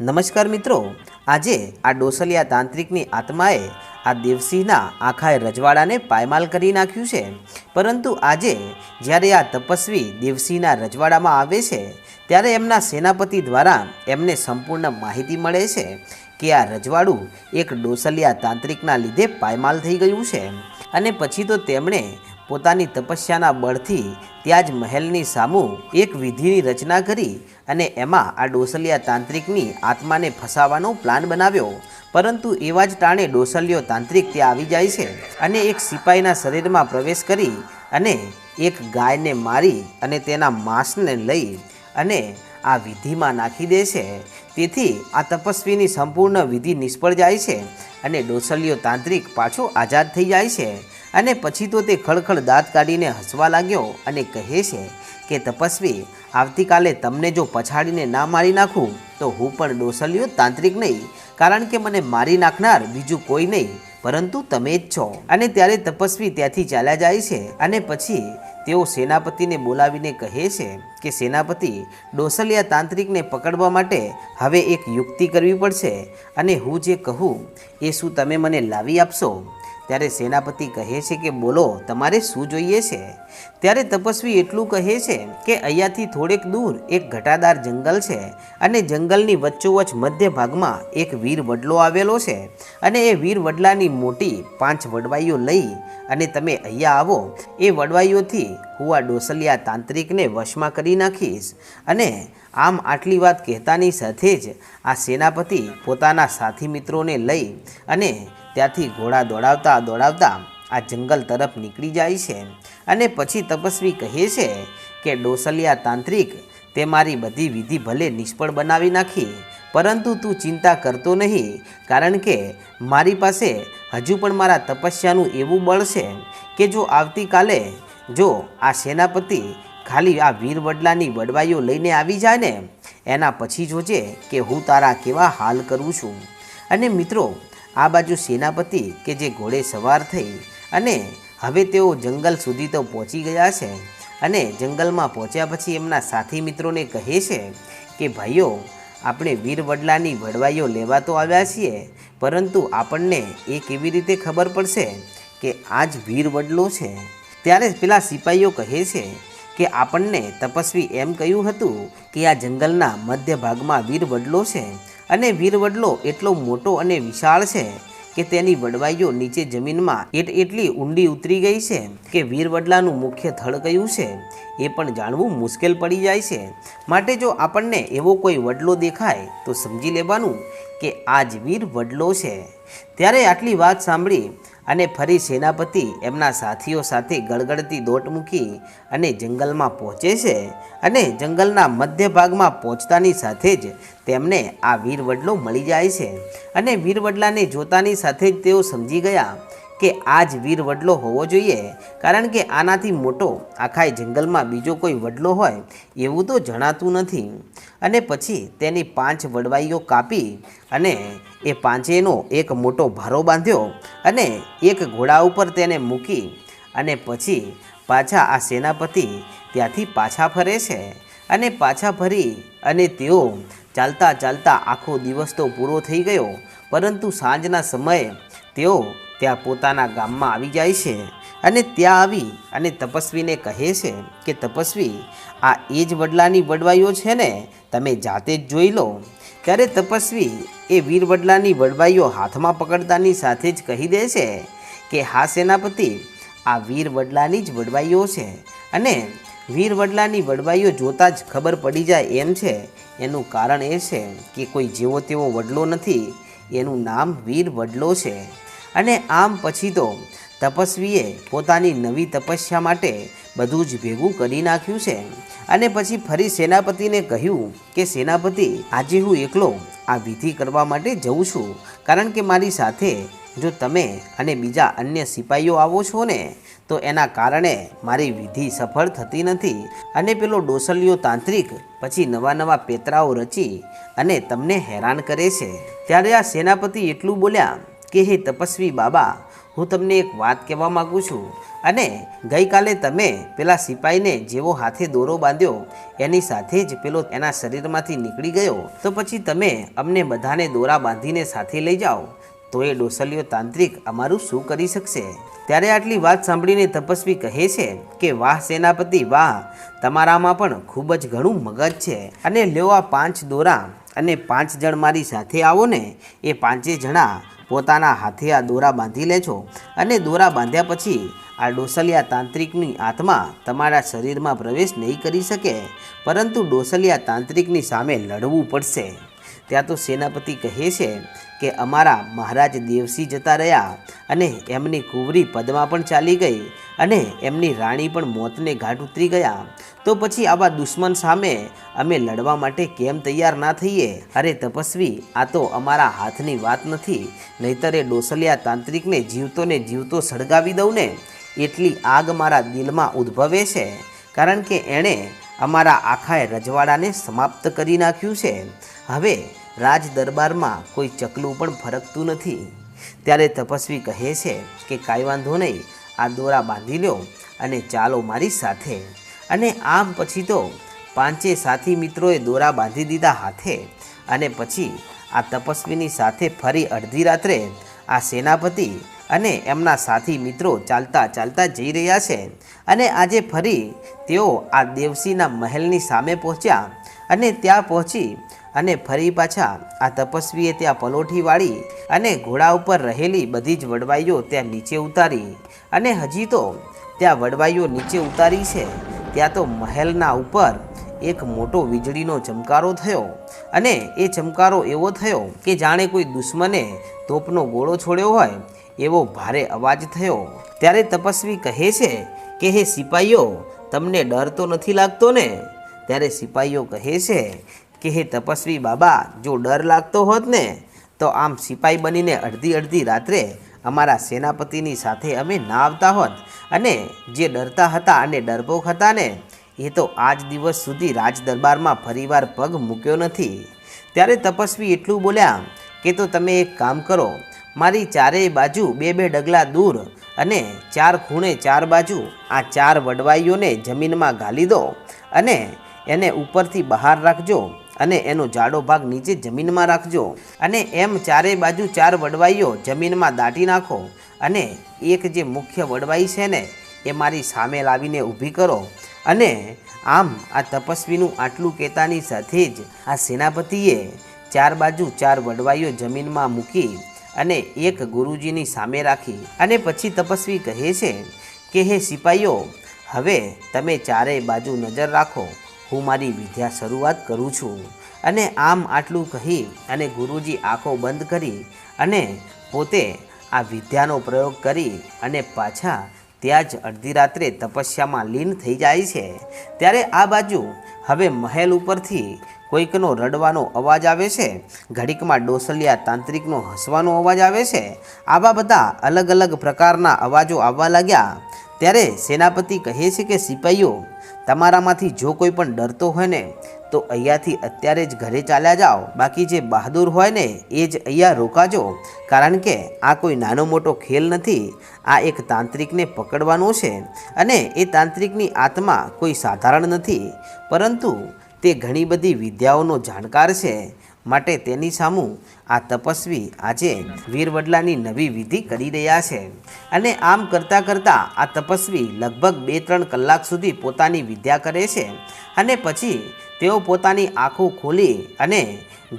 નમસ્કાર મિત્રો. આજે આ ડોસલિયા તાંત્રિકની આત્માએ આ દેવસિંહના આખાએ રજવાડાને પાયમાલ કરી નાખ્યું છે. પરંતુ આજે જ્યારે આ તપસ્વી દેવસિંહના રજવાડામાં આવે છે, ત્યારે એમના સેનાપતિ દ્વારા એમને સંપૂર્ણ માહિતી મળે છે કે આ રજવાડું એક ડોસલિયા તાંત્રિકના લીધે પાયમાલ થઈ ગયું છે. અને પછી તો તેમણે પોતાની તપસ્યાના બળથી ત્યાં જ મહેલની સામું એક વિધિની રચના કરી અને એમાં આ ડોસલિયા તાંત્રિકની આત્માને ફસાવાનો પ્લાન બનાવ્યો. પરંતુ એવા જ ટાણે ડોસલિયો તાંત્રિક ત્યાં આવી જાય છે અને એક સિપાહીના શરીરમાં પ્રવેશ કરી અને એક ગાયને મારી અને તેના માંસને લઈ અને આ વિધિમાં નાખી દે છે. તેથી આ તપસ્વીની સંપૂર્ણ વિધિ નિષ્ફળ જાય છે અને ડોસલિયો તાંત્રિક પાછો આઝાદ થઈ જાય છે. અને પછી તો તે ખળખળ દાંત કાઢીને હસવા લાગ્યો અને કહે છે કે, તપસ્વી, આવતીકાલે તમને જો પછાડીને ના મારી નાખું, તો હું પણ ડોસલિયો તાંત્રિક નહીં, કારણ કે મને મારી નાખનાર બીજું કોઈ નહીં, પરંતુ તમે જ છો. અને ત્યારે તપસ્વી ત્યાંથી ચાલ્યા જાય છે અને પછી તેઓ સેનાપતિને બોલાવીને કહે છે કે, સેનાપતિ, ડોસલિયા તાંત્રિકને પકડવા માટે હવે એક યુક્તિ કરવી પડશે અને હું જે કહું, એ શું તમે મને લાવી આપશો? ત્યારે સેનાપતિ કહે છે કે, બોલો, તમારે શું જોઈએ છે? ત્યારે તપસ્વી એટલું કહે છે કે, અહીંયાથી થોડેક દૂર એક ઘટાદાર જંગલ છે અને જંગલની વચ્ચોવચ્ચ મધ્ય ભાગમાં એક વીર વડલો આવેલો છે અને એ વીર વડલાની મોટી પાંચ વડવાઈઓ લઈ અને તમે અહીંયા આવો, એ વડવાઈઓથી હું આ ડોસલિયા તાંત્રિકને વશમાં કરી નાખીશ. અને આમ આટલી વાત કહેતાની સાથે જ આ સેનાપતિ પોતાના સાથી મિત્રોને લઈ અને ત્યાંથી ઘોડા દોડાવતા દોડાવતા આ જંગલ તરફ નીકળી જાય છે અને પછી તપસ્વી કહે છે કે, ડોસલિયા તાંત્રિક, તે મારી બધી વિધિ ભલે નિષ્ફળ બનાવી નાખી, પરંતુ તું ચિંતા કરતો નહીં, કારણ કે મારી પાસે હજુ પણ મારા તપસ્યાનું એવું બળ છે કે જો આવતીકાલે જો આ સેનાપતિ ખાલી આ વીર વડલાની વડવાઈઓ લઈને આવી જાય ને, એના પછી જોજે કે હું તારા કેવા હાલ કરું છું. અને મિત્રો આ બાજુ સેનાપતિ કે જે ઘોડે સવાર થઈ અને હવે તેઓ જંગલ સુધી તો પહોંચી ગયા છે અને જંગલમાં પહોંચ્યા પછી એમના સાથી મિત્રોને કહે છે કે, ભાઈઓ, આપણે વીર વડલાની વડવાઈઓ લેવા તો આવ્યા છીએ, પરંતુ આપણને એ કેવી રીતે ખબર પડશે કે આ જ વીર છે? ત્યારે પેલા સિપાહીઓ કહે છે કે, આપણને તપસ્વી એમ કહ્યું હતું કે આ જંગલના મધ્ય ભાગમાં વીર વડલો છે અને વીર વડલો એટલો મોટો અને વિશાળ છે કે તેની વડવાઈઓ નીચે જમીનમાં એટ એટલી ઊંડી ઉતરી ગઈ છે કે વીરવડલાનું મુખ્ય થળ કયું છે એ પણ જાણવું મુશ્કેલ પડી જાય છે. માટે જો આપણને એવો કોઈ વડલો દેખાય, તો સમજી લેવાનું કે આ જ વીર વડલો છે. ત્યારે આટલી વાત સાંભળી અને ફરી સેનાપતિ એમના સાથીઓ સાથે ગળગળતી દોટ મૂકી અને જંગલમાં પહોંચે છે અને જંગલના મધ્ય ભાગમાં પહોંચતાની સાથે જ તેમને આ વીરવડલો મળી જાય છે. અને વીરવડલાને જોતાની સાથે જ તેઓ સમજી ગયા કે આ જ વીર વડલો હોવો જોઈએ, કારણ કે આનાથી મોટો આખાય જંગલમાં બીજો કોઈ વડલો હોય એવું તો જણાતું નથી. અને પછી તેની પાંચ વડવાઈઓ કાપી અને એ પાંચેનો એક મોટો ભારો બાંધ્યો અને એક ઘોડા ઉપર તેને મૂકી અને પછી પાછા આ સેનાપતિ ત્યાંથી પાછા ફરે છે. અને પાછા ફરી અને તેઓ ચાલતા ચાલતા આખો દિવસ તો પૂરો થઈ ગયો, પરંતુ સાંજના સમયે તેઓ ત્યાં પોતાના ગામમાં આવી જાય છે અને ત્યાં આવી અને તપસ્વીને કહે છે કે, તપસ્વી, આ એ જ વડલાની વડવાઈઓ છે ને? તમે જાતે જ જોઈ લો. ત્યારે તપસ્વી એ વીર વડલાની વડવાઈઓ હાથમાં પકડતાની સાથે જ કહી દે છે કે, હા, સેનાપતિ, આ વીર વડલાની જ વડવાઈઓ છે અને વીર વડલાની વડવાઈઓ જોતાં જ ખબર પડી જાય એમ છે. એનું કારણ એ છે કે કોઈ જેવો તેવો વડલો નથી. એનું નામ વીર વડલો છે. અને આમ પછી તો તપસ્વીએ પોતાની નવી તપસ્યા માટે બધું જ ભેગું કરી નાખ્યું છે. અને પછી ફરી સેનાપતિને કહ્યું કે, સેનાપતિ, આજે હું એકલો આ વિધિ કરવા માટે જઉં છું. કારણ કે મારી સાથે જો તમે અને બીજા અન્ય સિપાહીઓ આવો છો ને, તો એના કારણે મારી વિધિ સફળ થતી નથી. અને પેલો ડોસલિયો તાંત્રિક પછી નવા નવા પેતરાઓ રચી અને તમને હેરાન કરે છે. ત્યારે આ સેનાપતિ એટલું બોલ્યા કે હે તપસ્વી બાબા, હું તમને એક વાત કહેવા માગું છું. અને ગઈકાલે તમે પેલા સિપાહીને જેવો હાથે દોરો બાંધ્યો, એની સાથે જ પેલો એના શરીરમાંથી નીકળી ગયો. તો પછી તમે અમને બધાને દોરા બાંધીને સાથે લઈ જાઓ, તો એ ડોસલિયો તાંત્રિક અમારું શું કરી શકશે? ત્યારે આટલી વાત સાંભળીને તપસ્વી કહે છે કે, વાહ સેનાપતિ, વાહ! તમારામાં પણ ખૂબ જ ઘણું મગજ છે. અને લેવા પાંચ દોરા, અને પાંચ જણ મારી સાથે આવો ને. એ પાંચે જણા પોતાના હાથે આ દોરા બાંધી લે છો અને દોરા બાંધ્યા પછી આ ડોસલિયા તાંત્રિકની આત્મા તમારા શરીરમાં પ્રવેશ નહીં કરી શકે, પરંતુ ડોસલિયા તાંત્રિકની સામે લડવું પડશે. ત્યાં તો સેનાપતિ કહે છે કે અમારા મહારાજ દેવસિંહ જતા રહ્યા અને એમની કુંવરી પદમા પણ ચાલી ગઈ અને એમની રાણી પણ મોતને ઘાટ ઉતરી ગયા. તો પછી આવા દુશ્મન સામે અમે લડવા માટે કેમ તૈયાર ના થઈએ? અરે તપસ્વી, આ તો અમારા હાથની વાત નથી. નહીતર એ ડોસલિયા તાંત્રિકને જીવતો ને જીવતો સળગાવી દઉં ને? એટલી આગ મારા દિલમાં ઉદ્ભવે છે. કારણ કે એણે અમારા આખા રજવાડાને સમાપ્ત કરી નાખ્યું છે. હવે રાજ દરબારમાં કોઈ ચકલું પણ ફરકતું નથી. ત્યારે તપસ્વી કહે છે કે કાંઈ વાંધો નહીં, આ દોરા બાંધી લો અને ચાલો મારી સાથે. અને આમ પછી તો પાંચે સાથી મિત્રોએ દોરા બાંધી દીધા હાથે અને પછી આ તપસ્વીની સાથે ફરી અડધી રાત્રે આ સેનાપતિ અને એમના સાથી મિત્રો ચાલતા ચાલતા જઈ રહ્યા છે. અને આજે ફરી તેઓ આ દેવસીના મહેલની સામે પહોંચ્યા અને ત્યાં પહોંચી અને ફરી પાછા આ તપસ્વીએ ત્યાં પલોઠી વાળી અને ઘોડા ઉપર રહેલી બધી જ વડવાઈઓ ત્યાં નીચે ઉતારી અને હજી તો ત્યાં વડવાઈઓ નીચે ઉતારી છે, ત્યાં તો મહેલના ઉપર એક મોટો વીજળીનો ચમકારો થયો અને એ ચમકારો એવો થયો કે જાણે કોઈ દુશ્મને તોપનો ગોળો છોડ્યો હોય એવો ભારે અવાજ થયો. ત્યારે તપસ્વી કહે છે કે, હે સિપાહીઓ તમને ડર તો નથી લાગતો ને? ત્યારે સિપાહીઓ કહે છે કે, હે તપસ્વી બાબા, જો ડર લાગતો હોત ને, તો આમ સિપાહી બનીને અડધી અડધી રાત્રે અમારા સેનાપતિની સાથે અમે ના આવતા હોત અને જે ડરતા હતા અને ડરપોક હતા ને, એ તો આજ દિવસ સુધી રાજ દરબારમાં ફરીવાર પગ મૂક્યો નથી. ત્યારે તપસ્વી એટલું બોલ્યા કે, તો તમે એક કામ કરો, મારી ચારેય બાજુ બે બે ડગલા દૂર અને ચાર ખૂણે ચાર બાજુ આ ચાર વડવાઈઓને જમીનમાં ગાલી દો અને એને ઉપરથી બહાર રાખજો અને એનો જાડો ભાગ નીચે જમીનમાં રાખજો. અને એમ ચારે બાજુ ચાર વડવાઈઓ જમીનમાં દાટી નાખો અને એક જે મુખ્ય વડવાઈ છે ને, એ મારી સામે લાવીને ઊભી કરો. અને આમ આ તપસ્વીનું આટલું કહેતાની સાથે જ આ સેનાપતિએ ચાર બાજુ ચાર વડવાઈઓ જમીનમાં મૂકી અને એક ગુરુજીની સામે રાખી. અને પછી તપસ્વી કહે છે કે, હે સિપાહીઓ હવે તમે ચારેય બાજુ નજર રાખો હું મારી વિદ્યા શરૂઆત કરું છું. અને આમ આટલું કહી અને ગુરુજી આંખો બંધ કરી અને પોતે આ વિદ્યાનો પ્રયોગ કરી અને પાછા ત્યાં જ અડધી રાત્રે તપસ્યામાં લીન થઈ જાય છે. ત્યારે આ બાજુ હવે મહેલ ઉપરથી કોઈકનો રડવાનો અવાજ આવે છે, ઘડીકમાં ડોસલિયા તાંત્રિકનો હસવાનો અવાજ આવે છે. આવા બધા અલગ અલગ પ્રકારના અવાજો આવવા લાગ્યા. ત્યારે સેનાપતિ કહે છે કે સિપાહીઓ તમારામાંથી જો કોઈ પણ ડરતો હોય ને, તો અહીંયાથી અત્યારે જ ઘરે ચાલ્યા જાઓ. બાકી જે બહાદુર હોય ને, એ જ અહીંયા રોકાજો. કારણ કે આ કોઈ નાનો મોટો ખેલ નથી. આ એક તાંત્રિકને પકડવાનો છે અને એ તાંત્રિકની આત્મા કોઈ સાધારણ નથી. પરંતુ તે ઘણી બધી વિદ્યાઓનો જાણકાર છે. માટે તેની સામું આ તપસ્વી આજે વીરવડલાની નવી વિધિ કરી રહ્યા છે. અને આમ કરતાં કરતાં આ તપસ્વી લગભગ બે ત્રણ કલાક સુધી પોતાની વિદ્યા કરે છે. અને પછી તેઓ પોતાની આંખો ખોલી અને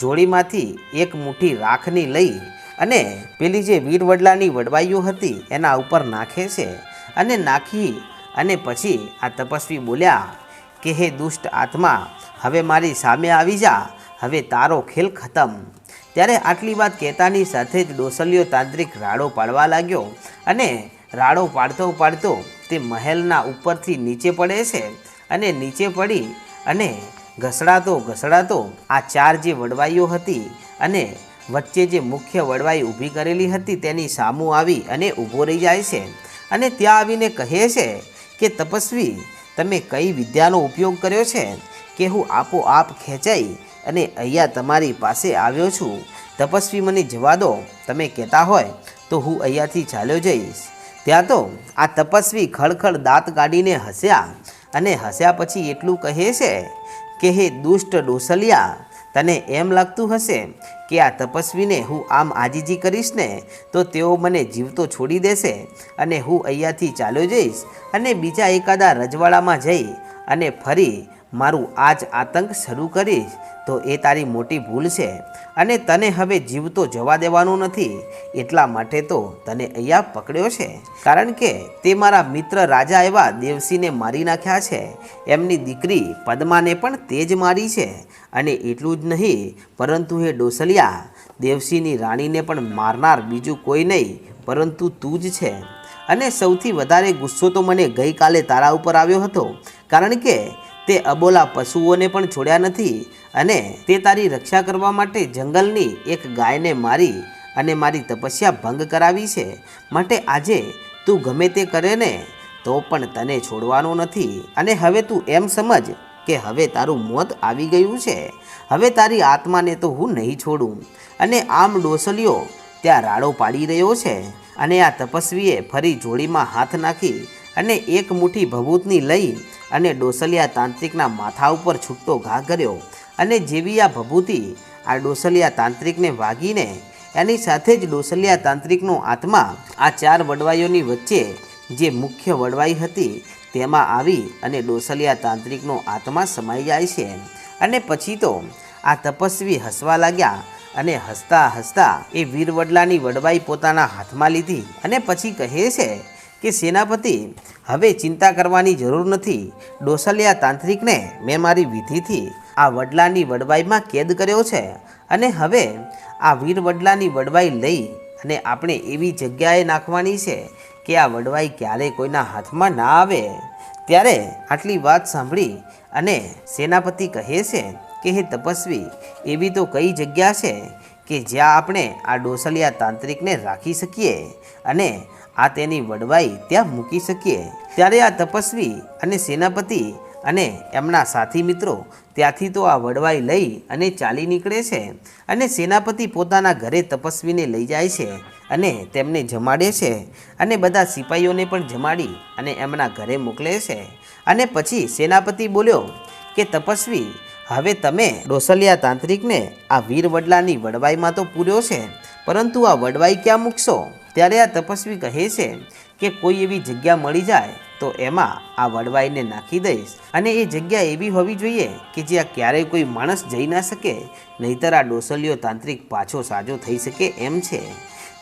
જોડીમાંથી એક મુઠ્ઠી રાખની લઈ અને પેલી જે વીરવડલાની વડવાઈઓ હતી એના ઉપર નાખે છે. અને નાખી અને પછી આ તપસ્વી બોલ્યા, કે હે દુષ્ટ આત્મા, હવે મારી સામે આવી જા હવે તારો ખેલ ખતમ. ત્યારે આટલી વાત કહેતાની સાથે જ ડોસલિયો તાંત્રિક રાડો પાડવા લાગ્યો અને રાડો પાડતો પાડતો તે મહેલના ઉપરથી નીચે પડે છે અને નીચે પડી અને ઘસડાતો ઘસડાતો આ ચાર જે વડવાઈઓ હતી અને વચ્ચે જે મુખ્ય વડવાઈ ઊભી કરેલી હતી તેની સામું આવી અને ઊભો રહી જાય છે અને ત્યાં આવીને કહે છે કે, તપસ્વી, તમે કઈ વિદ્યાનો ઉપયોગ કર્યો છે? કે હું આપોઆપ ખેંચાઈ અને અહીંયા તમારી પાસે આવ્યો છું. તપસ્વી મને જવા દો. તમે કહેતા હોય તો હું અહીંયાથી ચાલ્યો જઈશ. ત્યાં તો આ તપસ્વી ખળખળ દાંત કાઢીને હસ્યા અને હસ્યા પછી એટલું કહે છે કે, હે દુષ્ટ ડોસલિયા, તને એમ લાગતું હશે કે આ તપસ્વીને હું આમ આજીજી કરીશ ને, તો તેઓ મને જીવતો છોડી દેશે અને હું અહીંયાથી ચાલ્યો જઈશ અને બીજા એકાદા રજવાડામાં જઈ અને ફરી મારું આ જ આતંક શરૂ કરીશ, તો એ તારી મોટી ભૂલ છે અને તને હવે જીવતો જવા દેવાનું નથી. એટલા માટે તો તને અહીંયા પકડ્યો છે. કારણ કે તે મારા મિત્ર રાજા એવા દેવસીને મારી નાખ્યા છે. એમની દીકરી પદ્માને પણ તે જ મારી છે. અને એટલું જ નહીં, પરંતુ એ ડોસલિયા, દેવસીની રાણીને પણ મારનાર બીજું કોઈ નહીં, પરંતુ તું જ છે. અને સૌથી વધારે ગુસ્સો તો મને ગઈકાલે તારા ઉપર આવ્યો હતો. કારણ કે તે અબોલા પશુઓને પણ છોડ્યા નથી અને તે તારી રક્ષા કરવા માટે જંગલની એક ગાયને મારી અને મારી તપસ્યા ભંગ કરાવી છે. માટે આજે તું ગમે તે કરે ને, તો પણ તને છોડવાનો નથી. અને હવે તું એમ સમજ કે હવે તારું મોત આવી ગયું છે. હવે તારી આત્માને તો હું નહીં છોડું. અને આમ ડોસલીઓ ત્યાં રાડો પાડી રહ્યો છે. અને આ તપસ્વીએ ફરી જોડીમાં હાથ નાખી અને એક મુઠ્ઠી ભભૂતની લઈ અને ડોસલિયા તાંત્રિકના માથા ઉપર છૂટો ઘા કર્યો અને જેવી આ ભભૂતિ આ ડોસલિયા તાંત્રિકને વાગીને એની સાથે જ ડોસલિયા તાંત્રિકનો આત્મા આ ચાર વડવાઈઓની વચ્ચે જે મુખ્ય વડવાઈ હતી તેમાં આવી અને ડોસલિયા તાંત્રિકનો આત્મા સમાઈ જાય છે. અને પછી તો આ તપસ્વી હસવા લાગ્યા અને હસતા હસતા એ વીરવડલાની વડવાઈ પોતાના હાથમાં લીધી અને પછી કહે છે કે સેનાપતિ, હવે ચિંતા કરવાની જરૂર નથી. ડોસલિયા તાંત્રિકને મેં મારી વિધિથી આ વડલાની વડવાઈમાં કેદ કર્યો છે અને હવે આ વીર વડલાની વડવાઈ લઈ અને આપણે એવી જગ્યાએ નાખવાની છે કે આ વડવાઈ ક્યારેય કોઈના હાથમાં ના આવે. ત્યારે આટલી વાત સાંભળી અને સેનાપતિ કહે છે કે, હે તપસ્વી, એવી તો કઈ જગ્યા છે કે જ્યાં આપણે આ ડોસલિયા તાંત્રિકને રાખી શકીએ અને આ તેની વડવાઈ ત્યાં મૂકી શકીએ. ત્યારે આ તપસ્વી અને સેનાપતિ અને એમના સાથી મિત્રો ત્યાંથી તો આ વડવાઈ લઈ અને ચાલી નીકળે છે અને સેનાપતિ પોતાના ઘરે તપસ્વીને લઈ જાય છે અને તેમને જમાડે છે અને બધા સિપાહીઓને પણ જમાડી અને એમના ઘરે મોકલે છે. અને પછી સેનાપતિ બોલ્યો કે, તપસ્વી, હવે તમે ડોસલિયા તાંત્રિકને આ વીર વડલાની વડવાઈમાં તો પૂર્યો છે પરંતુ આ વડવાઈ ક્યાં મૂકશો? ત્યારે આ તપસ્વી કહે છે કે કોઈ એવી જગ્યા મળી જાય તો એમાં આ વડવાઈને નાખી દઈશ. અને એ જગ્યા એવી હોવી જોઈએ કે જ્યાં ક્યારેય કોઈ માણસ જઈ ના શકે, નહીતર આ ડોસલિયો તાંત્રિક પાછો સાજો થઈ શકે એમ છે.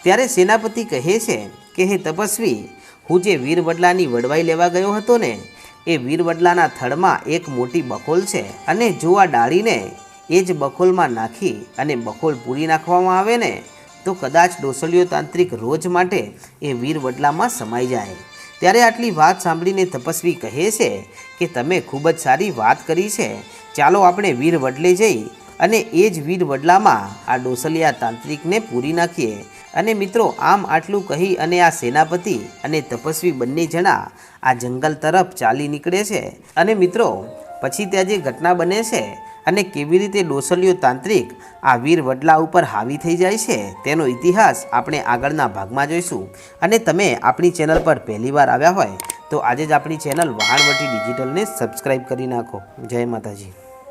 ત્યારે સેનાપતિ કહે છે કે, હે તપસ્વી, હું જે વીર વડલાની વડવાઈ લેવા ગયો હતો ને, એ વીર વડલાના થડમાં એક મોટી બખોલ છે અને જો આ ડાળીને એ જ બખોલમાં નાખી અને બખોલ પૂરી નાખવામાં આવે ને તો કદાચ ડોસલિયો તાંત્રિક રોજ માટે એ વીર વડલામાં સમાઈ જાય. ત્યારે આટલી વાત સાંભળીને તપસ્વી કહે છે કે તમે ખૂબ જ સારી વાત કરી છે. ચાલો આપણે વીર વડલે જઈ અને એ જ વીર વડલામાં આ ડોસલિયા તાંત્રિકને પૂરી નાખીએ. અને મિત્રો, આમ આટલું કહી અને આ સેનાપતિ અને તપસ્વી બંને જણા આ જંગલ તરફ ચાલી નીકળે છે. અને મિત્રો, પછી ત્યાં જે ઘટના બને છે અને કેવી રીતે ડોસલિયો તાંત્રિક આ વીર વડલા ઉપર હાવી થઈ જાય છે, તેનો ઇતિહાસ આપણે આગળના ભાગમાં જોઈશું. અને તમે આપણી ચેનલ પર પહેલીવાર આવ્યા હોય, તો આજે જ આપણી ચેનલ વહાણવટી ડિજિટલને સબસ્ક્રાઈબ કરી નાખો. જય માતાજી.